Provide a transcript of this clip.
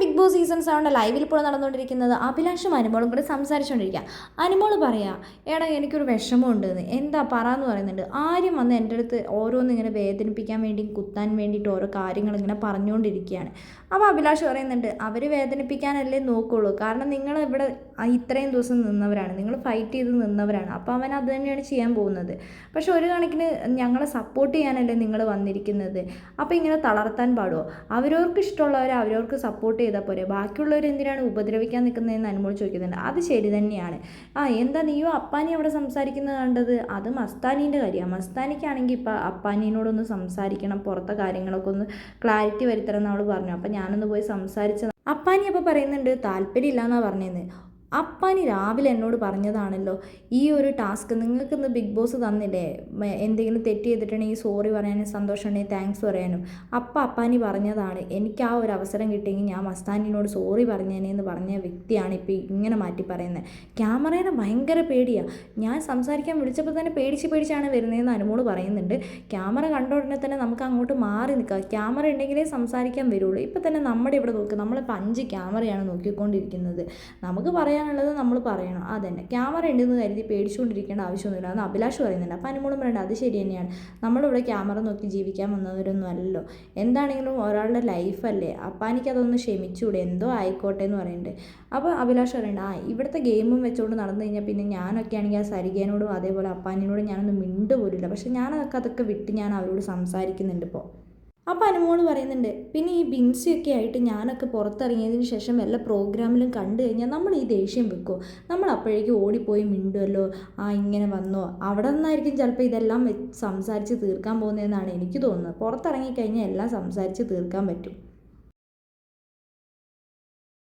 Big boss season സെവന്റെ ലൈവിൽ ഇപ്പോൾ നടന്നുകൊണ്ടിരിക്കുന്നത് അഭിലാഷും അനുമോളും കൂടെ സംസാരിച്ചുകൊണ്ടിരിക്കുക അനുമോൾ പറയാ എടാ എനിക്കൊരു എന്ന് എന്താ പറ എന്ന് പറയുന്നുണ്ട്. ആരും വന്ന് എന്റെ അടുത്ത് ഓരോന്ന് ഇങ്ങനെ വേദനിപ്പിക്കാൻ വേണ്ടി കുത്താൻ വേണ്ടിയിട്ട് ഓരോ കാര്യങ്ങൾ ഇങ്ങനെ പറഞ്ഞുകൊണ്ടിരിക്കുകയാണ് അപ്പോൾ അഭിലാഷ് പറയുന്നുണ്ട് അവർ വേദനിപ്പിക്കാനല്ലേ നോക്കുള്ളൂ. കാരണം നിങ്ങൾ ഇവിടെ ഇത്രയും ദിവസം നിന്നവരാണ്. നിങ്ങൾ ഫൈറ്റ് ചെയ്ത് നിന്നവരാണ്. അപ്പോൾ അവൻ അത് തന്നെയാണ് ചെയ്യാൻ പോകുന്നത്. പക്ഷെ ഒരു കണക്കിന് ഞങ്ങളെ സപ്പോർട്ട് ചെയ്യാനല്ലേ നിങ്ങൾ വന്നിരിക്കുന്നത്. അപ്പോൾ ഇങ്ങനെ തളർത്താൻ പാടുമോ അവരവർക്ക് ഇഷ്ടമുള്ളവരെ അവരവർക്ക് സപ്പോർട്ട് ചെയ്താൽ പോരെ? ബാക്കിയുള്ളവർ എന്തിനാണ് ഉപദ്രവിക്കാൻ നിൽക്കുന്നതെന്ന് അനുമോൾ ചോദിക്കുന്നുണ്ട്. അത് ശരി തന്നെയാണ്. ആ എന്താ നീയോ അപ്പാനി അവിടെ സംസാരിക്കുന്നത് കണ്ടത്? അത് മസ്താനീന്റെ കാര്യമാണ്. മസ്താനിക്കാണെങ്കിൽ ഇപ്പോൾ അപ്പാനീനോടൊന്ന് സംസാരിക്കണം പുറത്തെ കാര്യങ്ങളൊക്കെ ഒന്ന് ക്ലാരിറ്റി വരുത്തണം എന്ന് അവൾ പറഞ്ഞു. അപ്പം ഞാനൊന്ന് പോയി സംസാരിച്ച അപ്പാനി അപ്പോൾ പറയുന്നുണ്ട് താല്പര്യമില്ല എന്നാണ് പറഞ്ഞത് അപ്പാനി രാവിലെ എന്നോട് പറഞ്ഞതാണല്ലോ ഈ ഒരു ടാസ്ക് നിങ്ങൾക്കിന്ന് ബിഗ് ബോസ് തന്നില്ലേ? എന്തെങ്കിലും തെറ്റ് ചെയ്തിട്ടുണ്ടെങ്കിൽ സോറി പറയാനും സന്തോഷമുണ്ടെങ്കിൽ താങ്ക്സ് പറയാനും. അപ്പം അപ്പാനി പറഞ്ഞതാണ് എനിക്ക് ആ ഒരു അവസരം കിട്ടിയെങ്കിൽ ഞാൻ മസ്താനിനോട് സോറി പറഞ്ഞേനെ എന്ന് പറഞ്ഞ വ്യക്തിയാണ് ഇപ്പോൾ ഇങ്ങനെ മാറ്റി പറയുന്നത്. ക്യാമറേനെ ഭയങ്കര പേടിയാണ് ഞാൻ സംസാരിക്കാൻ വിളിച്ചപ്പോൾ തന്നെ പേടിച്ച് പേടിച്ചാണ് വരുന്നതെന്ന് അനുമോട് പറയുന്നുണ്ട്. ക്യാമറ കണ്ട ഉടനെ തന്നെ നമുക്ക് അങ്ങോട്ട് മാറി നിൽക്കാം. ക്യാമറ ഉണ്ടെങ്കിലേ സംസാരിക്കാൻ വരുള്ളൂ. ഇപ്പം തന്നെ നമ്മുടെ ഇവിടെ നോക്കുക നമ്മളിപ്പോൾ അഞ്ച് ക്യാമറയാണ് നോക്കിക്കൊണ്ടിരിക്കുന്നത്. നമുക്ക് പറയാനുള്ളത് നമ്മൾ പറയണം. അതന്നെ. ക്യാമറ ഉണ്ടെന്ന് കരുതി പേടിച്ചുകൊണ്ടിരിക്കേണ്ട ആവശ്യമൊന്നുമില്ല. എന്ന് അഭിലാഷ് പറയുന്നുണ്ട് അപ്പോൾ അനുമോളും പറയേണ്ടത് അത് ശരി തന്നെയാണ്. നമ്മളിവിടെ ക്യാമറ നോക്കി ജീവിക്കാൻ വന്നവരൊന്നും അല്ലല്ലോ എന്താണെങ്കിലും ഒരാളുടെ ലൈഫല്ലേ അപ്പാനിക്ക് അതൊന്ന് ക്ഷമിച്ചുകൂടെ എന്തോ ആയിക്കോട്ടെ എന്ന് പറയുന്നുണ്ട്. അപ്പോൾ അഭിലാഷ് പറയുന്നുണ്ട് ആ ഇവിടുത്തെ ഗെയിമും വെച്ചുകൊണ്ട് നടന്നു കഴിഞ്ഞാൽ പിന്നെ ഞാനൊക്കെ ആണെങ്കിൽ ആ സരികേനോടും അതേപോലെ അപ്പാനിനോടും ഞാനൊന്നും മിണ്ടുപോലില്ല പക്ഷേ ഞാനതൊക്കെ അതൊക്കെ വിട്ട് ഞാൻ അവരോട് സംസാരിക്കുന്നുണ്ട് ഇപ്പോൾ അപ്പോൾ അനുമോൾ പറയുന്നുണ്ട് പിന്നെ ഈ ബിൻസിയൊക്കെ ആയിട്ട് ഞാനൊക്കെ പുറത്തിറങ്ങിയതിന് ശേഷം എല്ലാ പ്രോഗ്രാമിലും കണ്ടു കഴിഞ്ഞാൽ നമ്മൾ ഈ ദേഷ്യം വെക്കുമോ നമ്മൾ അപ്പോഴേക്കും ഓടിപ്പോയി മിണ്ടുമല്ലോ ആ ഇങ്ങനെ വന്നോ? അവിടെ നിന്നായിരിക്കും ചിലപ്പോൾ ഇതെല്ലാം സംസാരിച്ച് തീർക്കാൻ പോകുന്നതെന്നാണ് എനിക്ക് തോന്നുന്നത്. പുറത്തിറങ്ങിക്കഴിഞ്ഞാൽ എല്ലാം സംസാരിച്ച് തീർക്കാൻ പറ്റും.